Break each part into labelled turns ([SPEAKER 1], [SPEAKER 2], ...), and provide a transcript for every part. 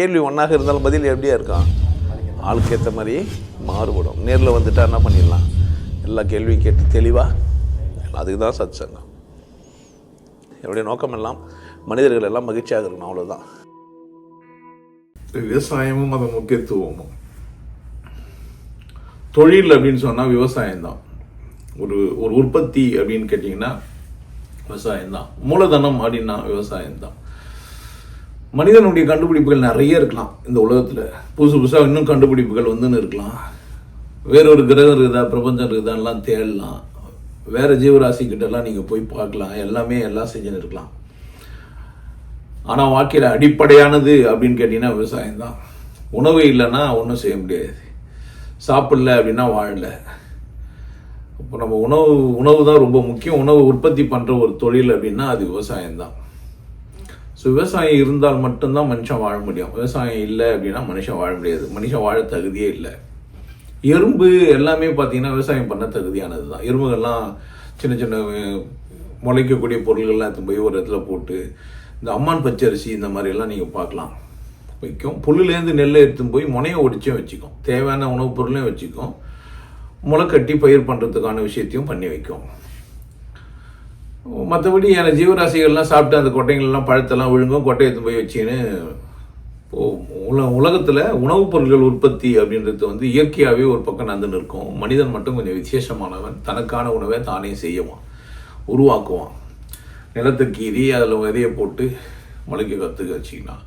[SPEAKER 1] கேள்வி ஒன்றாக இருந்தாலும் பதில் எப்படியா இருக்கான் ஆளுக்கு ஏற்ற மாதிரி மாறுபடும். நேரில் வந்துட்டா என்ன பண்ணிடலாம்? எல்லா கேள்வியும் கேட்டு தெளிவாக அதுக்கு தான் சத் சங்கம் என்னுடைய நோக்கம் எல்லாம் மனிதர்கள் எல்லாம் மகிழ்ச்சியாக இருக்கணும் அவ்வளோதான்
[SPEAKER 2] விவசாயமும் அதன் முக்கியத்துவமும். தொழில் அப்படின்னு சொன்னால் விவசாயம்தான். ஒரு ஒரு உற்பத்தி அப்படின்னு கேட்டிங்கன்னா விவசாயம்தான். மூலதனம் அப்படின்னா விவசாயம்தான். மனிதனுடைய கண்டுபிடிப்புகள் நிறைய இருக்கலாம் இந்த உலகத்தில். புதுசு புதுசாக இன்னும் கண்டுபிடிப்புகள் வந்துன்னு இருக்கலாம். வேறொரு கிரகம் இருக்குதா பிரபஞ்சம் இருக்குதான்லாம் தேடலாம். வேறு ஜீவராசி கிட்டலாம் நீங்கள் போய் பார்க்கலாம். எல்லாமே எல்லாம் செஞ்சுன்னு இருக்கலாம். ஆனால் வாழ்க்கையில் அடிப்படையானது அப்படின்னு கேட்டிங்கன்னா விவசாயம் தான். உணவு இல்லைன்னா ஒன்றும் செய்ய முடியாது. சாப்பிடல அப்படின்னா வாழல. இப்போ நம்ம உணவு உணவு தான் ரொம்ப முக்கியம். உணவு உற்பத்தி பண்ணுற ஒரு தொழில் அப்படின்னா அது விவசாயம் தான். ஸோ விவசாயம் இருந்தால் மட்டும்தான் மனுஷன் வாழ முடியும். விவசாயம் இல்லை அப்படின்னா மனுஷன் வாழ முடியாது. மனுஷன் வாழ தகுதியே இல்லை. எறும்பு எல்லாமே பார்த்தீங்கன்னா விவசாயம் பண்ண தகுதியானது தான். எறும்புகள்லாம் சின்ன சின்ன முளைக்கக்கூடிய பொருள்கள்லாம் எடுத்து போய் ஒரு இடத்துல போட்டு இந்த அம்மான் பச்சரிசி இந்த மாதிரி எல்லாம் நீங்கள் பார்க்கலாம். வைக்கும். புல்லுலேருந்து நெல்லை எடுத்துன்னு போய் முனையை ஒடிச்சும் வச்சுக்கும். தேவையான உணவுப் பொருளையும் வச்சுக்கும். முளை கட்டி பயிர் பண்ணுறதுக்கான விஷயத்தையும் பண்ணி வைக்கும். மற்றபடி எனக்கு ஜீவராசிகள்லாம் சாப்பிட்டு அந்த கொட்டைங்கள்லாம் பழத்தெல்லாம் விழுங்கும் கொட்டையை எடுத்து போய் வச்சுன்னு உல உலகத்தில் உணவுப் பொருட்கள் உற்பத்தி அப்படின்றது வந்து இயற்கையாகவே ஒரு பக்கம் நடந்துன்னு இருக்கும். மனிதன் மட்டும் கொஞ்சம் விசேஷமானவன். தனக்கான உணவை தானே செய்யவான் உருவாக்குவான். நிலத்தை கீறி அதில் விதையை போட்டு முளைக்க கற்றுக்க வச்சிக்கலாம்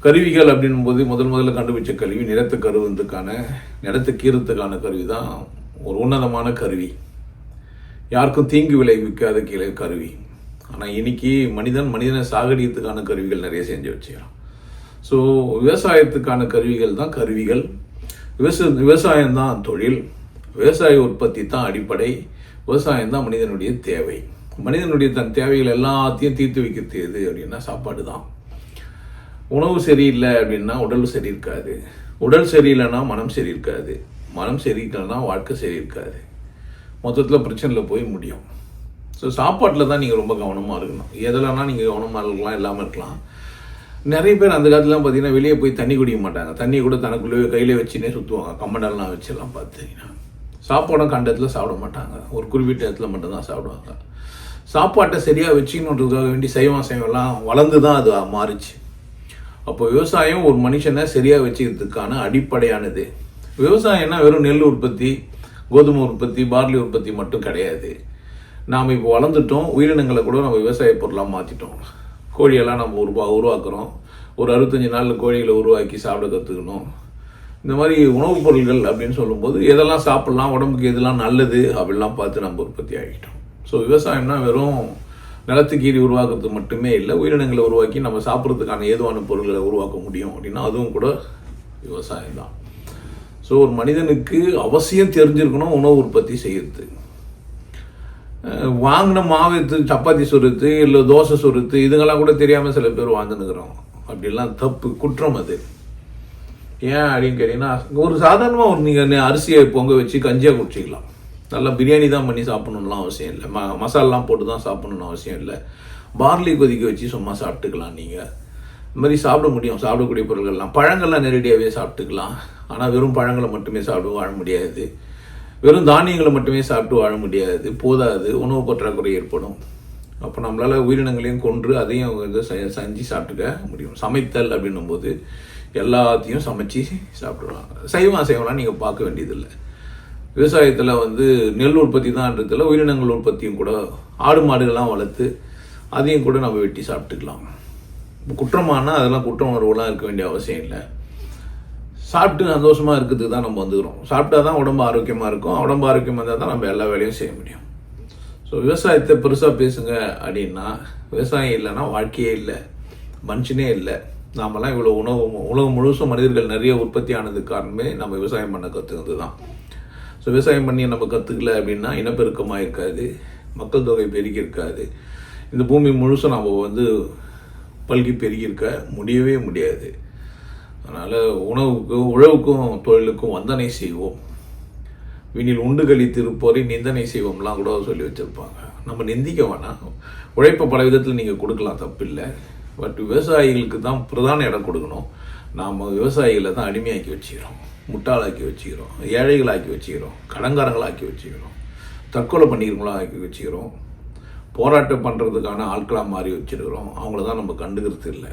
[SPEAKER 2] கருவிகள் அப்படின்னும் போது முதல் முதல்ல கண்டுபிடிச்ச கருவி நிலத்தை கருவுறதுக்கான நிலத்தை கீறத்துக்கான கருவி தான் ஒரு உன்னதமான கருவி. யாருக்கும் தீங்கு விளைவிக்காத கீழே கருவி. ஆனால் இன்னைக்கு மனிதன் மனிதனை சாகடியத்துக்கான கருவிகள் நிறைய செஞ்சு வச்சுக்கிறான். ஸோ விவசாயத்துக்கான கருவிகள் தான் கருவிகள். விவசாய விவசாயம் தான் தொழில். விவசாய உற்பத்தி தான் அடிப்படை. விவசாயம் தான் மனிதனுடைய தேவை. மனிதனுடைய தன் தேவைகள் எல்லாத்தையும் தீர்த்து வைக்கிறது எது அப்படின்னா சாப்பாடு தான். உணவு சரியில்லை அப்படின்னா உடல் சரி இருக்காது உடல் சரியில்லைன்னா மனம் சரி இருக்காது மனம் சரியில்லைன்னா வாழ்க்கை சரி இருக்காது மொத்தத்தில் பிரச்சனையில் போய் முடியும். ஸோ சாப்பாட்டில் தான் நீங்கள் ரொம்ப கவனமாக இருக்கணும். எதுலன்னா நீங்கள் கவனமாக இருக்கலாம் இல்லாமல் இருக்கலாம். நிறைய பேர் அந்த காலத்துலாம் பார்த்தீங்கன்னா வெளியே போய் தண்ணி குடிக்க மாட்டாங்க. தண்ணியை கூட தனக்குள்ளேயே கையிலே வச்சுனே சுற்றுவாங்க கம்மண்டெல்லாம் வச்செல்லாம் பார்த்தீங்கன்னா சாப்பாடும் கண்டத்தில் சாப்பிட மாட்டாங்க. ஒரு குறிப்பிட்ட இடத்துல மட்டும்தான் சாப்பிடுவாங்க. சாப்பாட்டை சரியாக வச்சுக்கணுன்றதுக்காக வேண்டி சைவம் சைவம்லாம் வளர்ந்து தான் அது மாறுச்சு. அப்போ விவசாயம் ஒரு மனுஷனை சரியாக வச்சுக்கிறதுக்கான அடிப்படையானது. விவசாயம்னா வெறும் நெல் உற்பத்தி கோதுமை உற்பத்தி பார்லி உற்பத்தி மட்டும் கிடையாது. நாம் இப்போ வளர்ந்துட்டோம் உயிரினங்களை கூட நம்ம விவசாய பொருளாக மாற்றிட்டோம் கோழியெல்லாம் நம்ம உருவா உருவாக்குறோம். ஒரு அறுபத்தஞ்சு நாளில் கோழிகளை உருவாக்கி சாப்பிட கற்றுக்கணும் இந்த மாதிரி உணவுப் பொருள்கள் அப்படின்னு சொல்லும்போது எதெல்லாம் சாப்பிட்லாம் உடம்புக்கு எதெல்லாம் நல்லது அப்படிலாம் பார்த்து நம்ம உற்பத்தி ஆகிட்டோம். ஸோ விவசாயம்னா வெறும் நிலத்துக்கீரி உருவாக்குறது மட்டுமே இல்லை உயிரினங்களை உருவாக்கி நம்ம சாப்பிட்றதுக்கான ஏதுவான பொருள்களை உருவாக்க முடியும் அப்படின்னா அதுவும் கூட விவசாயம் தான் ஸோ ஒரு மனிதனுக்கு அவசியம் தெரிஞ்சிருக்கணும் உணவு உற்பத்தி செய்யறது. வாங்கின மாவு எடுத்து சப்பாத்தி சுருத்து இல்லை தோசை சுருத்து இதுங்கெல்லாம் கூட தெரியாமல் சில பேர் வாழ்ந்துன்னுக்குறோம். அப்படிலாம் தப்பு குற்றம் அது. ஏன் அப்படின்னு கேட்டிங்கன்னா ஒரு சாதாரணமாக ஒரு நீங்கள் அரிசியை பொங்க வச்சு கஞ்சியாக குடிச்சிக்கலாம். நல்லா பிரியாணி தான் பண்ணி சாப்பிடணும்லாம் அவசியம் இல்லை. ம மசாலாம் போட்டு தான் சாப்பிடணும்னு அவசியம் இல்லை. பார்லி கொதிக்க வச்சு சும்மா சாப்பிட்டுக்கலாம் நீங்கள் இந்த மாதிரி சாப்பிட முடியும் சாப்பிடக்கூடிய பொருள்கள்லாம். பழங்கள்லாம் நேரடியாகவே சாப்பிட்டுக்கலாம். ஆனால் வெறும் பழங்களை மட்டுமே சாப்பிட்டு வாழ முடியாது. வெறும் தானியங்களை மட்டுமே சாப்பிட்டு வாழ முடியாது. போதாது. உணவு பற்றாக்குறை ஏற்படும். அப்போ நம்மளால் உயிரினங்களையும் கொன்று அதையும் வந்து செஞ்சு சாப்பிட்டுக்க முடியும். சமைத்தல் அப்படின்னும் போது எல்லாத்தையும் சமைச்சு சாப்பிடலாம். சைவம் அசைவம்லாம் நீங்கள் பார்க்க வேண்டியதில்லை. விவசாயத்தில் வந்து நெல் உற்பத்தி தான்றதுல உயிரினங்கள் உற்பத்தியும் கூட ஆடு மாடுகள்லாம் வளர்த்து அதையும் கூட நம்ம வெட்டி சாப்பிட்டுக்கலாம். குற்றமானா அதெல்லாம் குற்ற உணர்வுலாம் இருக்க வேண்டிய அவசியம் இல்லை. சாப்பிட்டு சந்தோஷமாக இருக்கிறதுக்கு தான் நம்ம வந்துக்கிறோம். சாப்பிட்டா தான் உடம்பு ஆரோக்கியமாக இருக்கும். உடம்பு ஆரோக்கியமாக இருந்தால் தான் நம்ம எல்லா வேலையும் செய்ய முடியும். ஸோ விவசாயத்தை பெருசாக பேசுங்க அப்படின்னா விவசாயம் இல்லைன்னா வாழ்க்கையே இல்லை. மனுஷனே இல்லை. நாமெல்லாம் இவ்வளோ உணவு உலகம் முழுசும் மனிதர்கள் நிறைய உற்பத்தி ஆனதுக்கு காரணமே நம்ம விவசாயம் பண்ண கற்றுக்கிறது தான். ஸோ விவசாயம் பண்ணி நம்ம கற்றுக்கல அப்படின்னா இனப்பெருக்கமாக இருக்காது மக்கள் தொகை பெருக்கி இருக்காது இந்த பூமி முழுசும் நம்ம வந்து பல்கி பெருகியிருக்க முடியவே முடியாது. அதனால் உணவுக்கும் உழவுக்கும் தொழிலுக்கும் வந்தனை செய்வோம். வினில் உண்டு கழித்திருப்போரை நிந்தனை செய்வோம்லாம் கூட சொல்லி வச்சுருப்பாங்க. நம்ம நிந்திக்க வேணாம். உழைப்பை பல விதத்தில் நீங்கள் கொடுக்கலாம் தப்பில்லை. பட் விவசாயிகளுக்கு தான் பிரதான இடம் கொடுக்கணும். நாம் விவசாயிகளை தான் அடிமையாக்கி வச்சுக்கிறோம். முட்டாளாக்கி வச்சுக்கிறோம். ஏழைகளாக்கி வச்சுக்கிறோம். கடங்காரங்களாக்கி வச்சுக்கிறோம். தற்கொலை பண்ணிக்கிறவங்களாக ஆக்கி வச்சுக்கிறோம். போராட்டம் பண்ணுறதுக்கான ஆட்களாக மாறி வச்சுருக்கிறோம். அவங்கள தான் நம்ம கண்டுக்கிறது இல்லை.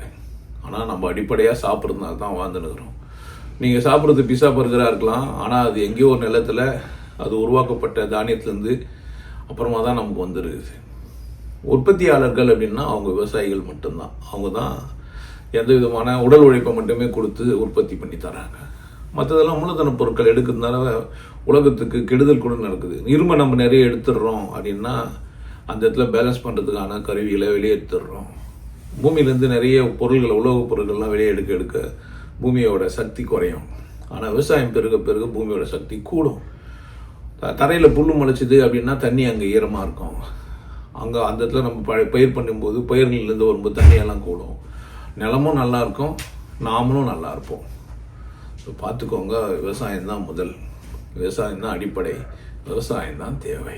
[SPEAKER 2] ஆனால் நம்ம அடிப்படையாக சாப்பிட்றதுனால தான் வாழ்ந்துனுக்குறோம் நீங்கள் சாப்பிட்றது பிஸா பர்கராக இருக்கலாம். ஆனால் அது எங்கேயோ ஒரு நிலத்தில் அது உருவாக்கப்பட்ட தானியத்துலேருந்து அப்புறமா தான் நமக்கு வந்துருக்குது. உற்பத்தியாளர்கள் அப்படின்னா அவங்க விவசாயிகள் மட்டும்தான். அவங்க தான் எந்த விதமான உடல் உழைப்பை மட்டுமே கொடுத்து உற்பத்தி பண்ணி தராங்க. மற்றதெல்லாம் மூலதன பொருட்கள் எடுக்கிறதுனால உலகத்துக்கு கெடுதல் கூட நடக்குது. இரும்பை நம்ம நிறைய எடுத்துடுறோம் அப்படின்னா அந்த இடத்துல பேலன்ஸ் பண்ணுறதுக்கான கருவிகளை வெளியே எடுத்துடுறோம். பூமியிலேருந்து நிறைய பொருள்களை உலோகப் பொருட்கள்லாம் வெளியே எடுக்க எடுக்க பூமியோட சக்தி குறையும். ஆனால் விவசாயம் பெருக பெருக பூமியோட சக்தி கூடும். தரையில் புல் முளைச்சிது அப்படின்னா தண்ணி அங்கே ஈரமாக இருக்கும். அங்கே அந்த இடத்துல நம்ம ப பயிர் பண்ணும்போது பயிர்கள்லேருந்து வரும்போது தண்ணியெல்லாம் கூடும். நிலமும் நல்லா இருக்கும் நாமளும் நல்லா இருப்போம். ஸோ பார்த்துக்கோங்க விவசாயம் தான் முதல். விவசாயம் தான் அடிப்படை. விவசாயம் தான் தேவை.